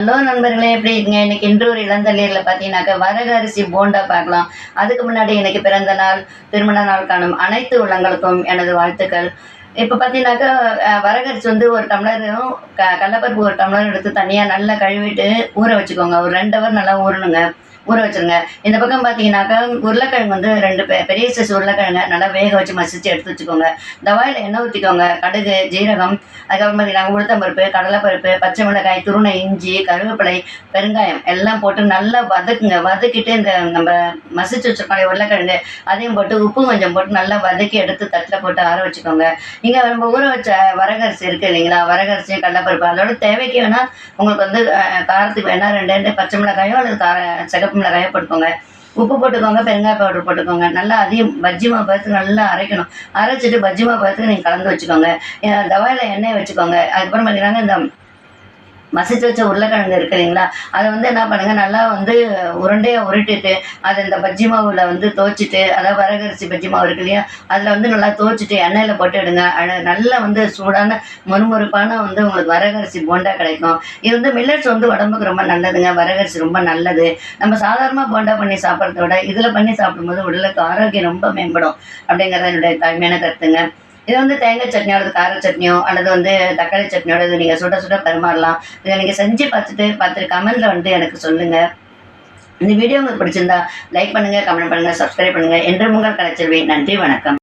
Hello நண்பர்களே எப்படி இருக்கீங்க? இன்னைக்கு இன்று ஒரு இளந்தளிரில் பார்த்தீங்கன்னாக்கா வரகு அரிசி போண்டா பார்க்கலாம். அதுக்கு முன்னாடி எனக்கு பிறந்த நாள் திருமண நாள் காணும் அனைத்து உள்ளங்களுக்கும் எனது வாழ்த்துக்கள். இப்போ பார்த்தீங்கன்னாக்கா வரகரிசி வந்து ஒரு டம்ளரும் க கடலப்பருப்பு ஒரு டம்ளர் எடுத்து தனியாக நல்லா கழுவிட்டு ஊற வச்சுக்கோங்க. ஒரு ரெண்டு ஹவர் நல்லா ஊறணுங்க. ஊற வச்சிருங்க. இந்த பக்கம் பார்த்தீங்கன்னாக்கா உருளைக்கிழங்கு வந்து ரெண்டு பெரிய சைஸ் உருளைக்கிழங்க நல்லா வேக வச்சு மசிச்சு எடுத்து வச்சுக்கோங்க. தவாயில் எண்ணெய் ஊற்றிக்கோங்க கடுகு ஜீரகம் அதுக்கப்புறம் பார்த்தீங்கன்னா உளுத்தம்பருப்பு கடலைப்பருப்பு பச்சை மிளகாய் துருணை இஞ்சி கருவேப்பிலை பெருங்காயம் எல்லாம் போட்டு நல்லா வதக்குங்க. வதக்கிட்டு இந்த நம்ம மசிச்சு வச்சிருக்கோம் உருளைக்கிழங்கு அதையும் போட்டு உப்பு கொஞ்சம் போட்டு நல்லா வதக்கி எடுத்து தட்டில் போட்டு ஆற வச்சுக்கோங்க. இங்கே நம்ம ஊற வச்ச வரகரிசி இருக்குது இல்லைங்களா? வரகரிசி கடலைப்பருப்பு அதோட தேவைக்கு வேணால் உங்களுக்கு வந்து காரத்துக்கு வேணால் ரெண்டு ரெண்டு பச்சை மிளகாயோ அல்லது கார சிகப்பு மிளகாயோ போட்டுக்கோங்க. உப்பு போட்டுக்கோங்க பெருங்காய பவுடர் போட்டுக்கோங்க. நல்லா அதையும் பஜ்ஜிமா மாவு பார்த்து நல்லா அரைக்கணும். அரைச்சிட்டு பஜ்ஜிமா மாவு பார்த்து நீங்கள் கலந்து வச்சுக்கோங்க. தவாயில் எண்ணெய் வச்சுக்கோங்க. அதுக்கப்புறம் பார்த்தீங்கன்னா இந்த மசிச்சு வச்ச உருளைக்கிழங்கு இருக்கு இல்லைங்களா? அதை வந்து என்ன பண்ணுங்க நல்லா வந்து உருண்டையாக உருட்டிட்டு அதை இந்த பஜ்ஜி மாவில் வந்து துவச்சிட்டு அதாவது வரகரிசி பஜ்ஜி மாவு இருக்கு இல்லையா? அதில் வந்து நல்லா துவைச்சிட்டு எண்ணெயில் போட்டு எடுங்க நல்லா வந்து சூடான மொறுமொறுப்பான வந்து உங்களுக்கு வரகரிசி போண்டா கிடைக்கும். இது வந்து மில்லட்ஸ் வந்து உடம்புக்கு ரொம்ப நல்லதுங்க. வரகரிசி ரொம்ப நல்லது. நம்ம சாதாரணமாக போண்டா பண்ணி சாப்பிட்றத விட இதில் பண்ணி சாப்பிடும்போது உடலுக்கு ஆரோக்கியம் ரொம்ப மேம்படும். அப்படிங்கிறது என்னுடைய தாய்மையான கருத்துங்க. இது வந்து தேங்காய் சட்னியோ அல்லது கார சட்னியோ அல்லது வந்து தக்காளி சட்னியோட இது நீங்கள் சுட சுட பரிமாறலாம். இதை நீங்கள் செஞ்சு பார்த்துட்டு பார்த்துட்டு கமெண்ட்டில் வந்து எனக்கு சொல்லுங்கள் இந்த வீடியோ உங்களுக்கு பிடிச்சிருந்தா லைக் பண்ணுங்கள் கமெண்ட் பண்ணுங்கள் சப்ஸ்கிரைப் பண்ணுங்கள் என்று உங்கள் கலைச்செல்வி நன்றி வணக்கம்.